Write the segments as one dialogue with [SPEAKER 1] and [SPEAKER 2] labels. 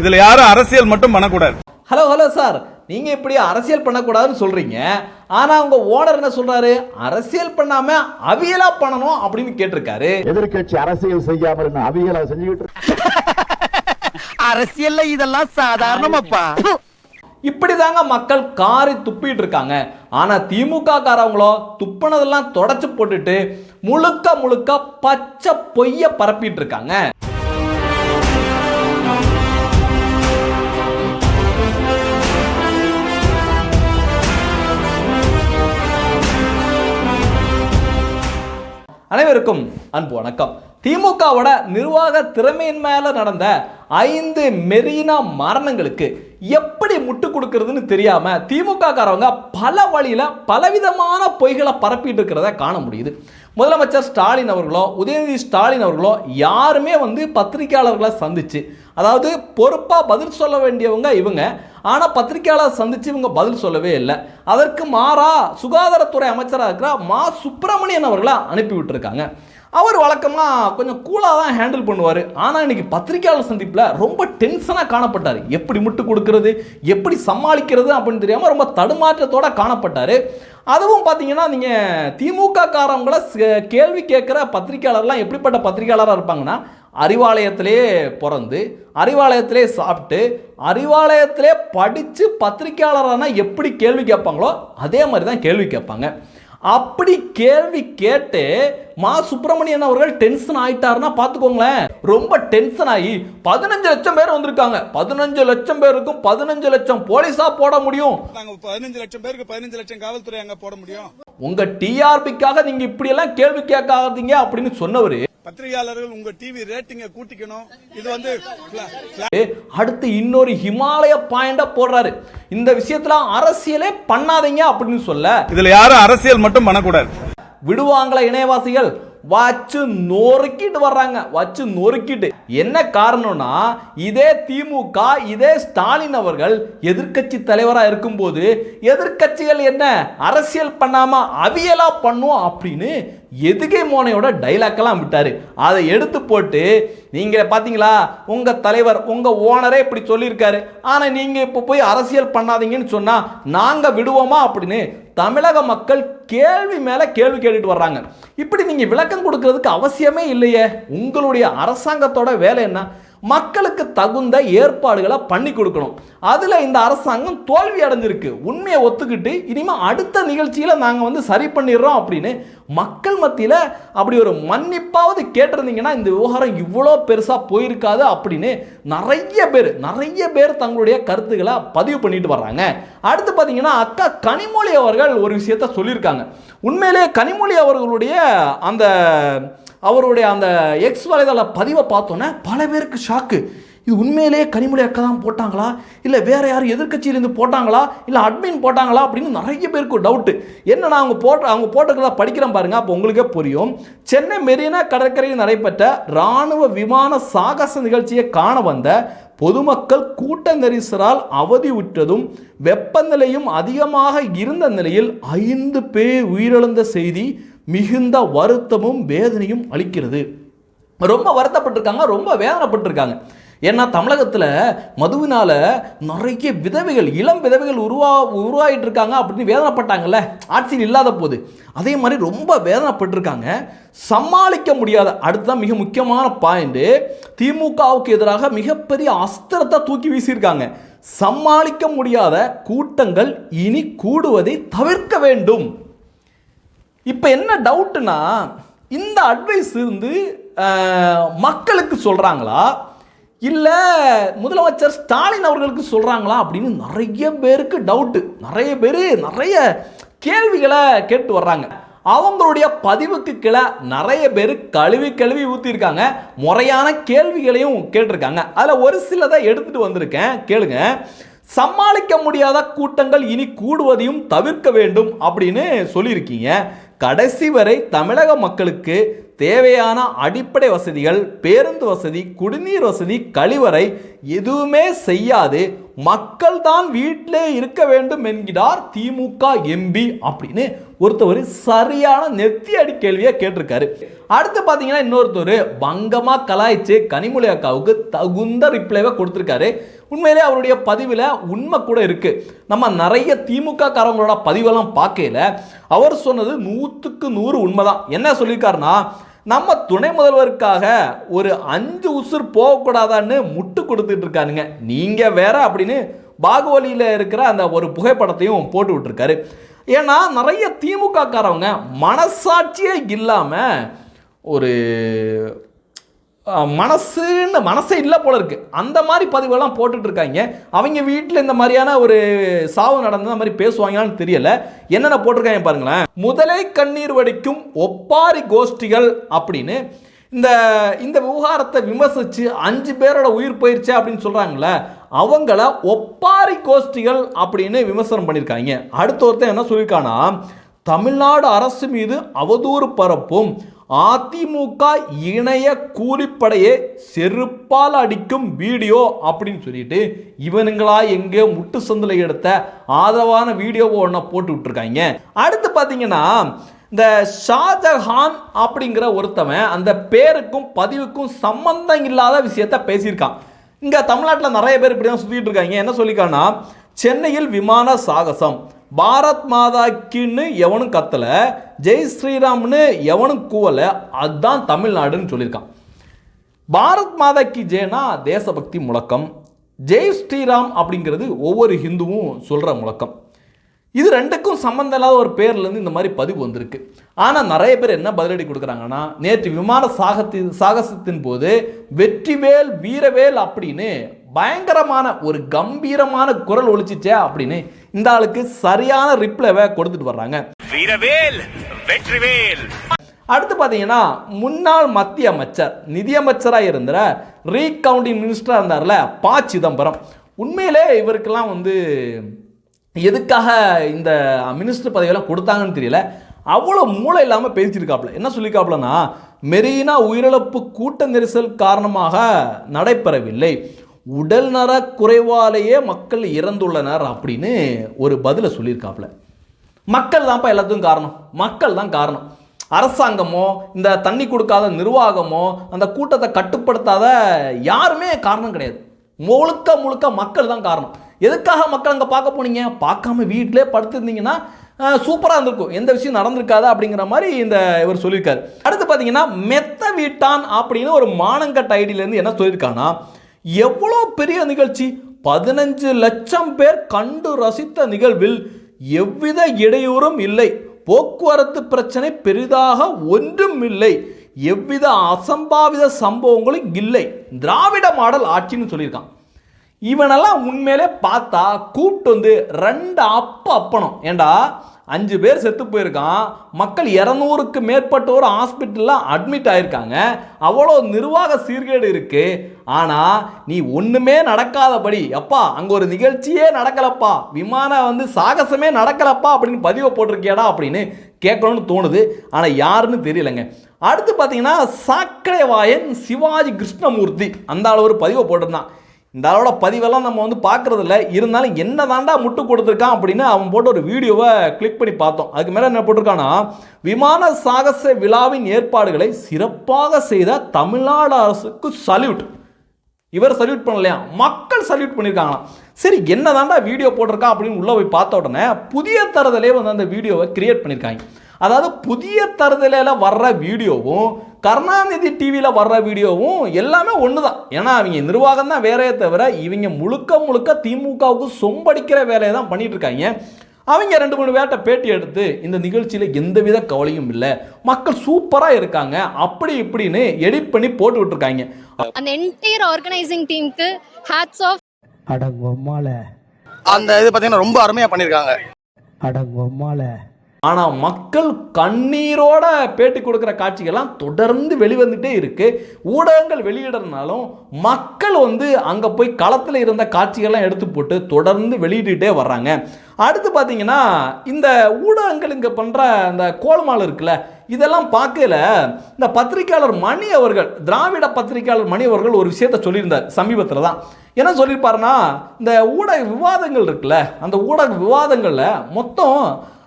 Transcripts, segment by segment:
[SPEAKER 1] இதுல யாரும் அரசியல் மட்டும் பண்ணக்கூடாது.
[SPEAKER 2] ஹலோ ஹலோ சார் நீங்க இப்படி அரசியல் பண்ணக்கூடாதுன்னு சொல்றீங்க. ஆனா உங்க ஓனர் என்ன சொல்றாரு? அரசியல் பண்ணாம அவியலா பண்ணணும் அப்படின்னு கேட்டிருக்காரு.
[SPEAKER 3] எதிர்க்கட்சி அரசியல் செய்யாமல் என்ன அவிகளை செஞ்சுக்கிட்டு?
[SPEAKER 4] அரசியல்ல இதெல்லாம் சாதாரணமாப்பா.
[SPEAKER 2] இப்படிதாங்க மக்கள் காரி துப்பிட்டு இருக்காங்க. ஆனா திமுக காரவங்களோ துப்புனதெல்லாம் தொடச்சு போட்டுட்டு முழுக்க முழுக்க பச்சை பொய்ய பரப்பிட்டு இருக்காங்க. அனைவருக்கும் அன்பு வணக்கம். திமுகவோட நிர்வாக திறமையின் மேல நடந்த ஐந்து மெரினா மரணங்களுக்கு எப்படி முட்டு கொடுக்கறதுன்னு தெரியாம திமுக காரவங்க பல வழியில பலவிதமான பொய்களை பரப்பிட்டு இருக்கிறத காண முடியுது. முதலமைச்சர் ஸ்டாலின் அவர்களோ உதயநிதி ஸ்டாலின் அவர்களோ யாருமே வந்து பத்திரிகையாளர்களை சந்திச்சு அதாவது பொறுப்பாக பதில் சொல்ல வேண்டியவங்க இவங்க. ஆனால் பத்திரிகையாளர் சந்தித்து இவங்க பதில் சொல்லவே இல்லை. அதற்கு மாறா சுகாதாரத்துறை அமைச்சராக இருக்கிற மா சுப்பிரமணியன் அவர்களை அனுப்பி விட்டுருக்காங்க. அவர் வழக்கமாக கொஞ்சம் கூலாக தான் ஹேண்டில் பண்ணுவார். ஆனால் இன்றைக்கி பத்திரிகையாளர் சந்திப்பில் ரொம்ப டென்ஷனாக காணப்பட்டார். எப்படி முட்டு கொடுக்கறது எப்படி சமாளிக்கிறது அப்படின்னு தெரியாமல் ரொம்ப தடுமாற்றத்தோடு காணப்பட்டார். அதுவும் பார்த்தீங்கன்னா நீங்கள் திமுக காரவங்கள கேள்வி கேட்குற பத்திரிகையாளர்லாம் எப்படிப்பட்ட பத்திரிகையாளராக இருப்பாங்கன்னா அறிவாலயத்திலே பிறந்து அறிவாலயத்திலே சாப்பிட்டு அறிவாலயத்திலே படித்து பத்திரிகையாளரானா எப்படி கேள்வி கேட்பாங்களோ அதே மாதிரி தான் கேள்வி கேட்பாங்க. அப்படி கேள்வி கேட்டு மா சுப்பிரமணியன் அவர்கள் டென்ஷன் ஆயிட்டாருன்னா பார்த்துக்கோங்களேன் ரொம்ப டென்ஷன் ஆகி பதினஞ்சு லட்சம் பேர் வந்திருக்காங்க. பதினஞ்சு லட்சம் பேருக்கும் பதினஞ்சு லட்சம் போலீஸா போட முடியும்.
[SPEAKER 5] பதினஞ்சு லட்சம் பேருக்கு பதினஞ்சு லட்சம் காவல்துறை அங்க போட முடியும்.
[SPEAKER 2] உங்க டிஆர்பிக்காக நீங்க இப்படி எல்லாம் கேள்வி கேட்காதீங்க அப்படின்னு சொன்னவர்
[SPEAKER 5] பத்திரிகையாளர்கள் உங்க டிவி ரேட்டிங்க கூட்டிக்கணும். இது வந்து
[SPEAKER 2] அடுத்து இன்னொரு ஹிமாலய பாயிண்டா போடுறாரு. இந்த விஷயத்துல அரசியலே பண்ணாதீங்க அப்படின்னு சொல்ல.
[SPEAKER 1] இதுல யாரும் அரசியல் மட்டும் பண்ணக்கூடாது.
[SPEAKER 2] விடுவாங்களா இணையவாசிகள். வச்சு நொறுக்கிட்டு வர்றாங்க. வச்சு நொறுக்கிட்டு. என்ன காரணம்னா இதே திமுக இதே ஸ்டாலின் அவர்கள் எதிர்க்கட்சி தலைவராக இருக்கும்போது எதிர்க்கட்சிகள் என்ன அரசியல் பண்ணாம அவியலா பண்ணும் அப்படின்னு எதுகே மோனையோட டைலாக்கெல்லாம் விட்டார். அதை எடுத்து போட்டு நீங்கள் பார்த்தீங்களா உங்கள் தலைவர் உங்கள் ஓனரே இப்படி சொல்லியிருக்காரு. ஆனால் நீங்கள் இப்போ போய் அரசியல் பண்ணாதீங்கன்னு சொன்னால் நாங்கள் விடுவோமா அப்படின்னு தமிழக மக்கள் கேள்வி மேலே கேள்வி கேட்டுட்டு வர்றாங்க. இப்படி நீங்கள் விளக்கம் கொடுக்கறதுக்கு அவசியமே இல்லையே. உங்களுடைய அரசாங்கத்தோட வேலை என்ன? மக்களுக்கு தகுந்த ஏற்பாடுகளை பண்ணி கொடுக்கணும். அதில் இந்த அரசாங்கம் தோல்வி அடைஞ்சிருக்கு. உண்மையை ஒத்துக்கிட்டு இனிமேல் அடுத்த நிகழ்ச்சியில் நாங்கள் வந்து சரி பண்ணிடுறோம் அப்படின்னு மக்கள் மத்தியில் அப்படி ஒரு மன்னிப்பாவது கேட்டிருந்தீங்கன்னா இந்த விவகாரம் இவ்வளோ பெருசாக போயிருக்காது அப்படின்னு நிறைய பேர் நிறைய பேர் தங்களுடைய கருத்துக்களை பதிவு பண்ணிட்டு வர்றாங்க. அடுத்து பார்த்தீங்கன்னா அக்கா கனிமொழி அவர்கள் ஒரு விஷயத்த சொல்லியிருக்காங்க. உண்மையிலேயே கனிமொழி அவர்களுடைய அந்த அவருடைய அந்த எக்ஸ் வலைதள பதிவை பார்த்தோன்னே பல பேருக்கு ஷாக்கு இது உண்மையிலேயே கனிமொழி அக்கா தான் போட்டாங்களா? இல்லை வேறு யாரும் எதிர்கட்சியிலேருந்து போட்டாங்களா? இல்லை அட்மின் போட்டாங்களா? அப்படின்னு நிறைய பேருக்கு ஒரு டவுட்டு என்னன்னா அவங்க போட்ட அவங்க போட்டிருக்கிறத படிக்கிறேன் பாருங்க அப்போ உங்களுக்கே புரியும். சென்னை மெரினா கடற்கரையில் நடைபெற்ற இராணுவ விமான சாகச நிகழ்ச்சியை காண வந்த பொதுமக்கள் கூட்ட நெரிசலால் விட்டதும் வெப்பநிலையும் அதிகமாக இருந்த நிலையில் ஐந்து பேர் உயிரிழந்த செய்தி மிகுந்த வருத்தமும் வேதனையும் அளிக்கிறது. ரொம்ப வருத்தப்பட்டிருக்காங்க ரொம்ப வேதனைப்பட்டிருக்காங்க. ஏன்னா தமிழகத்தில் மதுவினால் நிறைய விதவைகள் இளம் விதவைகள் உருவா உருவாகிட்டு இருக்காங்க அப்படின்னு வேதனைப்பட்டாங்கல்ல ஆட்சியில் இல்லாத போது. அதே மாதிரி ரொம்ப வேதனைப்பட்டிருக்காங்க. சமாளிக்க முடியாத அடுத்ததான் மிக முக்கியமான பாயிண்ட்டு திமுகவுக்கு எதிராக மிகப்பெரிய அஸ்திரத்தை தூக்கி வீசியிருக்காங்க. சமாளிக்க முடியாத கூட்டங்கள் இனி கூடுவதை தவிர்க்க வேண்டும். இப்போ என்ன டவுட்டுனா இந்த அட்வைஸ் இருந்து மக்களுக்கு சொல்கிறாங்களா இல்லை முதலமைச்சர் ஸ்டாலின் அவர்களுக்கு சொல்கிறாங்களா அப்படின்னு நிறைய பேருக்கு டவுட்டு நிறைய பேர் நிறைய கேள்விகளை கேட்டு வர்றாங்க. அவங்களுடைய பதிவுக்கு கீழே நிறைய பேர் கழுவி கழுவி ஊற்றிருக்காங்க முறையான கேள்விகளையும் கேட்டிருக்காங்க. அதில் ஒரு சிலதை எடுத்துகிட்டு வந்திருக்கேன். கேளுங்க. சமாளிக்க முடியாத கூட்டங்கள் இனி கூடுவதையும் தவிர்க்க வேண்டும் அப்படின்னு சொல்லியிருக்கீங்க. கடைசி வரை தமிழக மக்களுக்கு தேவையான அடிப்படை வசதிகள் பேருந்து வசதி குடிநீர் வசதி கழிவறை எதுவுமே செய்யாது. மக்கள் தான் வீட்டிலே இருக்க வேண்டும் என்கிறார் திமுக எம்பி அப்படின்னு ஒருத்தவர் சரியான நெத்தி அடி கேள்வியை கேட்டிருக்காரு. அடுத்து பார்த்தீங்கன்னா இன்னொருத்தர் பங்கமாக கலாய்ச்சி கனிமொழி அக்காவுக்கு தகுந்த ரிப்ளைவை கொடுத்துருக்காரு. உண்மையிலே அவருடைய பதிவில் உண்மை கூட இருக்குது நம்ம நிறைய திமுக காரங்களோட பதிவெல்லாம் பார்க்கல அவர் சொன்னது நூற்றுக்கு நூறு உண்மை தான் என்ன சொல்லியிருக்காருன்னா நம்ம துணை முதல்வருக்காக ஒரு அஞ்சு உசுர் போகக்கூடாதான்னு முட்டு கொடுத்துட்டு இருக்காருங்க நீங்கள் வேற அப்படின்னு பாகுவலியில் இருக்கிற அந்த ஒரு புகைப்படத்தையும் போட்டு விட்டுருக்காரு. ஏன்னா நிறைய திமுக காரவங்க மனசாட்சியே இல்லாமல் ஒரு மனசுன்னு மனசே இல்லை போல இருக்கு. அந்த மாதிரி பதிவெல்லாம் போட்டுட்ருக்காங்க அவங்க வீட்டில் இந்த மாதிரியான ஒரு சாவு நடந்த மாதிரி பேசுவாங்களான்னு தெரியல. என்னென்ன போட்டிருக்காங்க பாருங்களேன். முதலை கண்ணீர் வடிக்கும் ஒப்பாரி கோஷ்டிகள் அப்படின்னு இந்த இந்த விவகாரத்தை விமர்சித்து அஞ்சு பேரோட உயிர் போயிருச்சு அப்படின்னு சொல்கிறாங்களே அவங்கள ஒப்பாரி கோஷ்டிகள் அப்படின்னு விமர்சனம் பண்ணியிருக்காங்க. அடுத்த ஒருத்தன் என்ன சொல்லியிருக்கானா தமிழ்நாடு அரசு மீது அவதூறு பரப்பும் அதிமுக இணைய கூலிப்படையை செருப்பால் அடிக்கும் வீடியோ அப்படின்னு சொல்லிட்டு இவனுங்களா எங்கே முட்டு சந்தில் எடுத்த ஆதரவான வீடியோவை ஒன்றை போட்டு விட்டுருக்காங்க. அடுத்து பார்த்தீங்கன்னா இந்த ஷாஜஹான் அப்படிங்கிற ஒருத்தவன் அந்த பேருக்கும் பதிவுக்கும் சம்பந்தம் இல்லாத விஷயத்த பேசியிருக்கான். இங்கே தமிழ்நாட்டில் நிறைய பேர் இப்படி தான் சுற்றிட்டு இருக்காங்க. என்ன சொல்லிக்கானா சென்னையில் விமான சாகசம். பாரத் மாதாக்குன்னு எவனும் கத்தலை ஜெய் ஸ்ரீராம்னு எவனும் கூவலை அதுதான் தமிழ்நாடுன்னு சொல்லியிருக்கான். பாரத் மாதா கி ஜெயனா தேசபக்தி முழக்கம். ஜெய் ஸ்ரீராம் அப்படிங்கிறது ஒவ்வொரு ஹிந்துவும் சொல்கிற முழக்கம். இது ரெண்டுக்கும் சம்மந்தம் இல்லாத ஒரு பேர்லேருந்து இந்த மாதிரி பதிவு வந்திருக்கு. ஆனால் நிறைய பேர் என்ன பதிலடி கொடுக்குறாங்கன்னா நேற்று விமான சாகத்தின் சாகசத்தின் போது வெற்றிவேல் வீரவேல் அப்படின்னு பயங்கரமான ஒரு கம்பீரமான குரல் ஒழிச்சிச்சே அப்படின்னு இந்த ஆளுக்கு சரியான ரிப்ளைவை கொடுத்துட்டு வர்றாங்க.
[SPEAKER 6] வீரவேல் வெற்றிவேல்.
[SPEAKER 2] அடுத்து பார்த்தீங்கன்னா முன்னாள் மத்திய அமைச்சர் நிதியமைச்சராக இருந்த ரீகவுண்டிங் மினிஸ்டராக இருந்தார்ல ப சிதம்பரம். உண்மையிலே இவருக்கெல்லாம் வந்து எதுக்காக இந்த மினிஸ்டர் பதவியெல்லாம் கொடுத்தாங்கன்னு தெரியல. அவ்வளோ மூளை இல்லாமல் பேசியிருக்காப்புல. என்ன சொல்லியிருக்காப்புலன்னா மெரினா உயிரிழப்பு கூட்ட நெரிசல் காரணமாக நடைபெறவில்லை. உடல்நல குறைவாலேயே மக்கள் இறந்துள்ளனர் அப்படின்னு ஒரு பதிலை சொல்லியிருக்காப்புல. மக்கள் தான்ப்பா எல்லாத்துக்கும் காரணம். மக்கள் தான் காரணம். அரசாங்கமோ இந்த தண்ணி கொடுக்காத நிர்வாகமோ அந்த கூட்டத்தை கட்டுப்படுத்தாத யாருமே காரணம் கிடையாது. முழுக்க முழுக்க மக்கள் தான் காரணம். எதுக்காக மக்கள் அங்கே பார்க்க போனீங்க? பார்க்காம வீட்டிலே படுத்திருந்தீங்கன்னா சூப்பராக இருந்திருக்கும். எந்த விஷயம் நடந்திருக்காது அப்படிங்கிற மாதிரி இந்த இவர் சொல்லியிருக்காரு. அடுத்து பார்த்தீங்கன்னா மெத்த வீட்டான் அப்படின்னு ஒரு மானங்கட் ஐடியிலேருந்து என்ன சொல்லியிருக்கானா எவ்வளோ பெரிய நிகழ்ச்சி? பதினஞ்சு லட்சம் பேர் கண்டு ரசித்த நிகழ்வில் எவ்வித இடையூறும் இல்லை. போக்குவரத்து பிரச்சனை பெரிதாக ஒன்றும் இல்லை. எவ்வித அசம்பாவித சம்பவங்களும் இல்லை. திராவிட மாடல் ஆட்சின்னு சொல்லியிருக்கான். இவனெல்லாம் உண்மையிலே பார்த்தா கூப்பிட்டு வந்து ரெண்டு அப்ப அப்பணும் ஏண்டா? அஞ்சு பேர் செத்து போயிருக்கான். மக்கள் இரநூறுக்கு மேற்பட்டோர் ஹாஸ்பிட்டலில் அட்மிட் ஆயிருக்காங்க. அவ்வளோ நிர்வாக சீர்கேடு இருக்கு. ஆனால் நீ ஒன்றுமே நடக்காதபடி அப்பா அங்கே ஒரு நிகழ்ச்சியே நடக்கலப்பா. விமானம் வந்து சாகசமே நடக்கலப்பா அப்படின்னு பதிவை போட்டிருக்கியாடா அப்படின்னு கேட்கணும்னு தோணுது. ஆனால் யாருன்னு தெரியலங்க. அடுத்து பார்த்தீங்கன்னா சாக்கடை வாயன் சிவாஜி கிருஷ்ணமூர்த்தி. அந்த அளவு ஒரு பதிவை போட்டிருந்தான். இந்த அளவோட பதிவெல்லாம் நம்ம வந்து பார்க்கறது இருந்தாலும் என்ன தாண்டா முட்டு கொடுத்துருக்கான் அப்படின்னு அவன் போட்டு ஒரு வீடியோவை கிளிக் பண்ணி பார்த்தோம். அதுக்கு மேலே என்ன போட்டிருக்கான்னா விமான சாகச விழாவின் ஏற்பாடுகளை சிறப்பாக செய்த தமிழ்நாடு அரசுக்கு சல்யூட் இவர் சல்யூட் பண்ணலையா? மக்கள் சல்யூட் பண்ணியிருக்காங்களாம் சரி என்ன தாண்டா வீடியோ போட்டிருக்கான் அப்படின்னு உள்ளே போய் பார்த்த உடனே புதிய தரதிலே வந்து அந்த வீடியோவை கிரியேட் பண்ணியிருக்காங்க அதாவது புதிய தரதிலையில் வர்ற வீடியோவும் கருணாநிதி டிவியில் வர்ற வீடியோவும் எல்லாமே ஒன்று தான் ஏன்னா அவங்க நிர்வாகம் தான் வேலையே தவிர இவங்க முழுக்க முழுக்க திமுகவுக்கு சொம்படிக்கிற வேலையை தான் பண்ணிட்டு இருக்காங்க. அவங்க ரெண்டு மூணு பேர்ட்ட பேட்டி எடுத்து இந்த நிகழ்ச்சியில் எந்தவித கவலையும் இல்லை. மக்கள் சூப்பராக இருக்காங்க. அப்படி இப்படின்னு எடிட் பண்ணி போட்டு விட்டுருக்காங்க.
[SPEAKER 7] அந்த என்டையர் ஆர்கனைசிங் டீமுக்கு ஹேட்ஸ் ஆஃப்
[SPEAKER 4] அடங்கொம்மால
[SPEAKER 8] அந்த இது பாத்தீங்கன்னா ரொம்ப அருமையா பண்ணிருக்காங்க.
[SPEAKER 4] அடங்கொம்மால
[SPEAKER 2] ஆனால் மக்கள் கண்ணீரோட பேட்டி கொடுக்குற காட்சிகள்லாம் தொடர்ந்து வெளிவந்துட்டே இருக்கு. ஊடகங்கள் வெளியிடறதுனாலும் மக்கள் வந்து அங்கே போய் களத்தில் இருந்த காட்சிகள்லாம் எடுத்து போட்டு தொடர்ந்து வெளியிட்டுட்டே வர்றாங்க. அடுத்து பார்த்தீங்கன்னா இந்த ஊடகங்கள் இங்கே பண்ணுற அந்த கோலமால் இருக்குல்ல இதெல்லாம் பார்க்கல இந்த பத்திரிக்கையாளர் மணி அவர்கள் திராவிட பத்திரிக்கையாளர் மணி அவர்கள் ஒரு விஷயத்த சொல்லியிருந்தார் சமீபத்தில் தான். என்ன சொல்லியிருப்பாருன்னா இந்த ஊடக விவாதங்கள் இருக்குல்ல அந்த ஊடக விவாதங்களில் மொத்தம்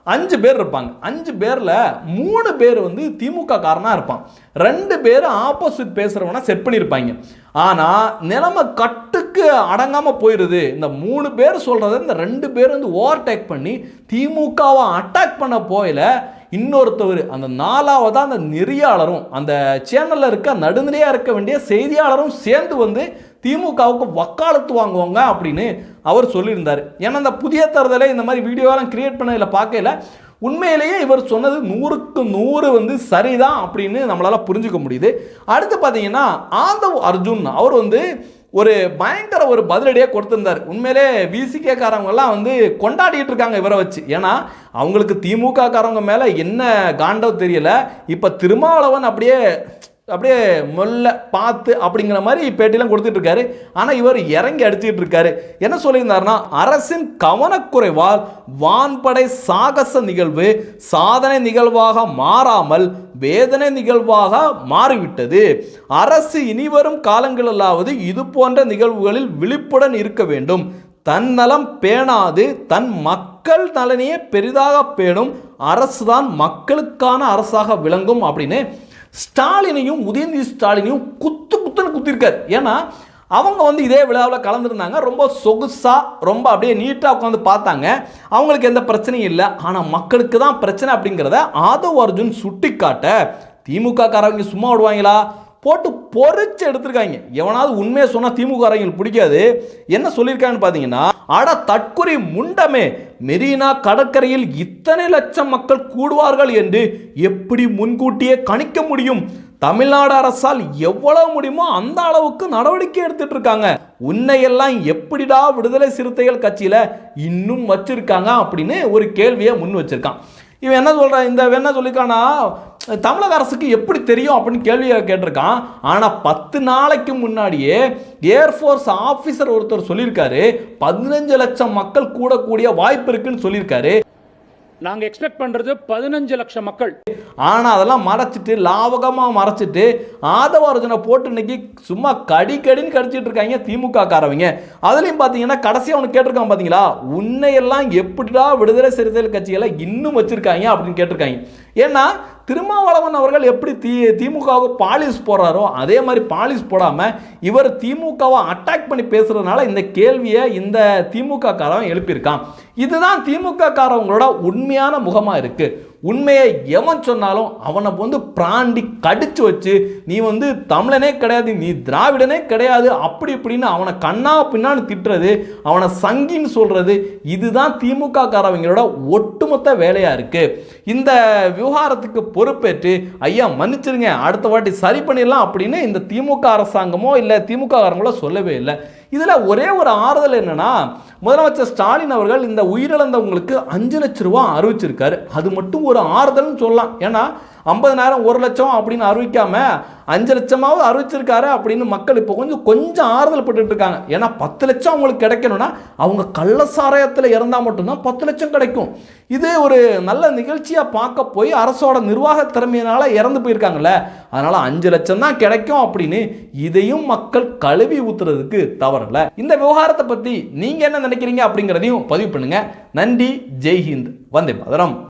[SPEAKER 2] அஞ்சு பேர் இருப்பாங்க. அஞ்சு பேரில் மூணு பேர் வந்து திமுக காரனாக இருப்பான். ரெண்டு பேர் ஆப்போசிட் பேசுகிறவனா செட் பண்ணியிருப்பாங்க ஆனால் நிலைமை கட்டுக்கு அடங்காமல் போயிடுது இந்த மூணு பேர் சொல்கிறத இந்த ரெண்டு பேர் வந்து ஓவர்டேக் பண்ணி திமுகவை அட்டாக் பண்ண போயில இன்னொருத்தவர் அந்த நாலாவதாக அந்த நெறியாளரும் அந்த சேனலில் இருக்க நடுநிலையாக இருக்க வேண்டிய செய்தியாளரும் சேர்ந்து வந்து திமுகவுக்கு வக்காலத்து வாங்குவாங்க அப்படின்னு அவர் சொல்லியிருந்தார். ஏன்னா இந்த புதிய தருதலை இந்த மாதிரி வீடியோலாம் கிரியேட் பண்ணதில் பார்க்கல. உண்மையிலேயே இவர் சொன்னது நூறுக்கு நூறு வந்து சரிதான் அப்படின்னு நம்மளால் புரிஞ்சுக்க முடியுது. அடுத்து பார்த்தீங்கன்னா ஆதவ் அர்ஜுன் அவர் வந்து ஒரு பயங்கர ஒரு பதிலடியாக கொடுத்திருந்தார். உண்மையிலே விசிகேக்காரவங்கெல்லாம் வந்து கொண்டாடிட்டு இருக்காங்க இவரை வச்சு. ஏன்னா அவங்களுக்கு திமுக காரவங்க மேலே என்ன காண்டோ தெரியல. இப்போ திருமாவளவன் அப்படியே அப்படியே மெல்ல பார்த்து அப்படிங்கிற மாதிரி பேட்டிலாம் கொடுத்துட்டு இருக்காரு ஆனால் இவர் இறங்கி அடிச்சுட்டு இருக்காரு என்ன சொல்லியிருந்தாருன்னா அரசின் கவனக்குறைவால் வான்படை சாகச நிகழ்வு சாதனை நிகழ்வாக மாறாமல் வேதனை நிகழ்வாக மாறிவிட்டது. அரசு இனிவரும் காலங்களிலாவது இது போன்ற நிகழ்வுகளில் விழிப்புடன் இருக்க வேண்டும். தன்னலம் பேணாது தன் மக்கள் நலனையே பெரிதாக பேணும் அரசுதான் மக்களுக்கான அரசாக விளங்கும் அப்படின்னு ஸ்டாலினையும் உதயநிதி ஸ்டாலினையும் குத்து குத்துன்னு குத்திருக்காரு. ஏன்னா அவங்க வந்து இதே விழாவில் கலந்துருந்தாங்க. ரொம்ப சொகுசாக ரொம்ப அப்படியே நீட்டாக உட்காந்து பார்த்தாங்க. அவங்களுக்கு எந்த பிரச்சனையும் இல்லை. ஆனால் மக்களுக்கு தான் பிரச்சனை அப்படிங்கிறத ஆதவ் அர்ஜுன் சுட்டி காட்ட திமுக காரவங்க சும்மா விடுவாங்களா? போட்டு பொறிச்சு எடுத்திருக்காங்க. எவனாவது உண்மையை சொன்னால் திமுக அரங்கில் பிடிக்காது. என்ன சொல்லியிருக்காங்கன்னு பார்த்தீங்கன்னா அட தற்குறி முண்டமே மெரினா கடற்கரையில் இத்தனை லட்சம் மக்கள் கூடுவார்கள் என்று எப்படி முன்கூட்டியே கணிக்க முடியும்? தமிழ்நாடு அரசால் எவ்வளவு முடியுமோ அந்த அளவுக்கு நடவடிக்கை எடுத்துட்டு இருக்காங்க. உன்னையெல்லாம் எப்படிடா விடுதலை சிறுத்தைகள் கட்சியில் இன்னும் வச்சிருக்காங்க அப்படின்னு ஒரு கேள்வியை முன் வச்சிருக்கான். இவன் என்ன சொல்கிறான் இந்த இவன் என்ன சொல்லியிருக்கானா தமிழக அரசுக்கு எப்படி தெரியும் அப்படின்னு கேள்வியை கேட்டிருக்கான். ஆனால் பத்து நாளைக்கு முன்னாடியே ஏர்ஃபோர்ஸ் ஆஃபீஸர் ஒருத்தர் சொல்லியிருக்காரு. பதினஞ்சு லட்சம் மக்கள் கூடக்கூடிய வாய்ப்பு இருக்குன்னு சொல்லியிருக்காரு.
[SPEAKER 9] நாங்க எக்ஸ்பெக்ட் பண்றது பதினஞ்சு லட்சம் மக்கள்.
[SPEAKER 2] ஆனால் அதெல்லாம் மறைச்சிட்டு லாவகமாக மறைச்சிட்டு ஆதவ அர்ஜுனை போட்டு இன்னைக்கு சும்மா கடி கடின்னு கடிச்சிட்டு இருக்காங்க திமுக காரவங்க. அதுலேயும் பார்த்தீங்கன்னா கடைசியாக ஒன்று கேட்டிருக்கான் பார்த்தீங்களா உன்னையெல்லாம் எப்படிடா விடுதலை சிறுத்தைகள் கட்சிகளை இன்னும் வச்சிருக்காங்க அப்படின்னு கேட்டிருக்காங்க. ஏன்னா திருமாவளவன் அவர்கள் எப்படி தி திமுகவுக்கு பாலிஸ் போடுறாரோ அதே மாதிரி பாலிஸ் போடாமல் இவர் திமுகவை அட்டாக் பண்ணி பேசுகிறதுனால இந்த கேள்வியை இந்த திமுக காரன் எழுப்பியிருக்கான். இதுதான் திமுக காரவங்களோட உண்மையான முகமாக இருக்குது உண்மையை எவன் சொன்னாலும் அவனை வந்து பிராண்டி கடிச்சு வச்சு நீ வந்து தமிழனே கிடையாது நீ திராவிடனே கிடையாது அப்படி இப்படின்னு அவனை கண்ணா பின்னான்னு திட்டுறது அவனை சங்கின்னு சொல்கிறது இதுதான் திமுக காரவங்களோட ஒட்டுமொத்த வேலையாக இருக்குது இந்த விவகாரத்துக்கு பொறுப்பேற்று ஐயா மன்னிச்சிருங்க அடுத்த வாட்டி சரி பண்ணிடலாம் அப்படின்னு இந்த திமுக அரசாங்கமோ இல்லை திமுக காரங்களோ சொல்லவே இல்லை. இதில் ஒரே ஒரு ஆறுதல் என்னென்னா முதலமைச்சர் ஸ்டாலின் அவர்கள் இந்த உயிரிழந்தவங்களுக்கு அஞ்சு லட்ச ரூபா அறிவிச்சிருக்காரு. அது மட்டும் ஒரு ஆறுதல்னு சொல்லலாம். ஏன்னா ஐம்பதனாயிரம் ஒரு லட்சம் அப்படின்னு அறிவிக்காமல் அஞ்சு லட்சமாவது அறிவிச்சிருக்காரு அப்படின்னு மக்கள் இப்போ கொஞ்சம் கொஞ்சம் ஆறுதல் பட்டுட்டு இருக்காங்க. ஏன்னா பத்து லட்சம் அவங்களுக்கு கிடைக்கணும்னா அவங்க கள்ள சாராயத்தில் இறந்தால் மட்டும்தான் பத்து லட்சம் கிடைக்கும். இது ஒரு நல்ல நிகழ்ச்சியாக பார்க்க போய் அரசோட நிர்வாக திறமையினால் இறந்து போயிருக்காங்கல்ல. அதனால் அஞ்சு லட்சம் தான் கிடைக்கும் அப்படின்னு இதையும் மக்கள் கழுவி ஊத்துறதுக்கு தவறல இந்த விவகாரத்தை பற்றி நீங்கள் என்ன நினைக்கிறீங்க அப்படிங்கிறதையும் பதிவு பண்ணுங்கள் நன்றி ஜெய்ஹிந்த். வந்தே மாதரம்